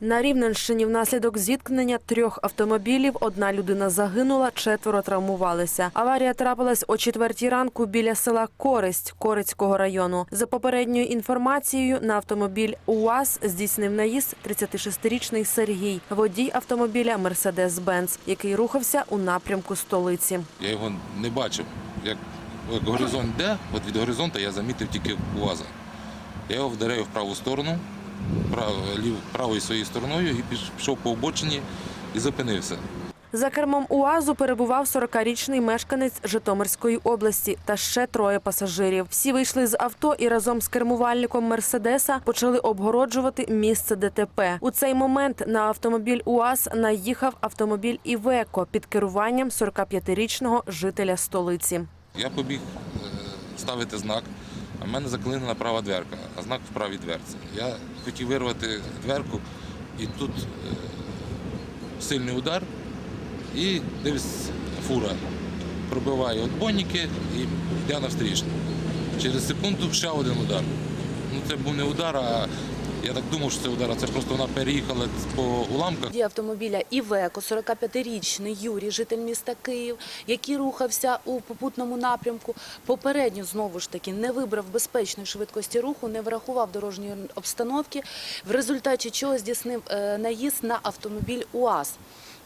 На Рівненщині внаслідок зіткнення трьох автомобілів одна людина загинула, четверо травмувалися. Аварія трапилась о четвертій ранку біля села Користь Корицького району. За попередньою інформацією, на автомобіль УАЗ здійснив наїзд 36-річний Сергій, водій автомобіля Мерседес-Бенц, який рухався у напрямку столиці. Я його не бачив. Як, горизонт йде, от від горизонту я замітив тільки УАЗа. Я його вдарив в праву сторону, правою своєю стороною і піш- пішов по обочині і зупинився. За кермом УАЗу перебував 40-річний мешканець Житомирської області та ще троє пасажирів. Всі вийшли з авто і разом з кермувальником Мерседеса почали обгороджувати місце ДТП. У цей момент на автомобіль УАЗ наїхав автомобіль Івеко під керуванням 45-річного жителя столиці. Я побіг е, ставити знак, а в мене заклинена права дверка, а знак в правій дверці. Я хотів вирвати дверку, і тут е, сильний удар, і дивись, фура пробиває отбойники і йде навстріч. Через секунду ще один удар. Ну це був не удар, а я так думав, що це удар, це просто вона переїхала по уламках. Водій автомобіля Івеко, 45-річний Юрій, житель міста Київ, який рухався у попутному напрямку. Попередньо знову ж таки не вибрав безпечної швидкості руху, не врахував дорожньої обстановки, в результаті чого здійснив е, наїзд на автомобіль УАЗ.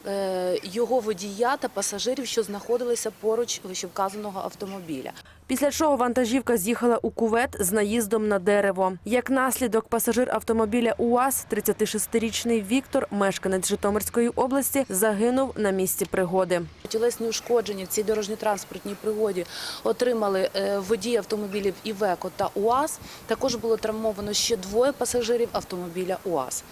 е, Його водія та пасажирів, що знаходилися поруч вищевказаного автомобіля. Після чого вантажівка з'їхала у кувет з наїздом на дерево. Як наслідок, пасажир автомобіля УАЗ, 36-річний Віктор, мешканець Житомирської області, загинув на місці пригоди. Тілесні ушкодження в цій дорожньо-транспортній пригоді отримали е, водії автомобілів Івеко та УАЗ. Також було травмовано ще двоє пасажирів автомобіля УАЗ.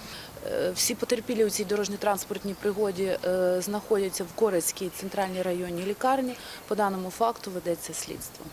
Е, Всі потерпілі у цій дорожньо-транспортній пригоді е, знаходяться в Корецькій центральній районній лікарні. По даному факту ведеться слідство.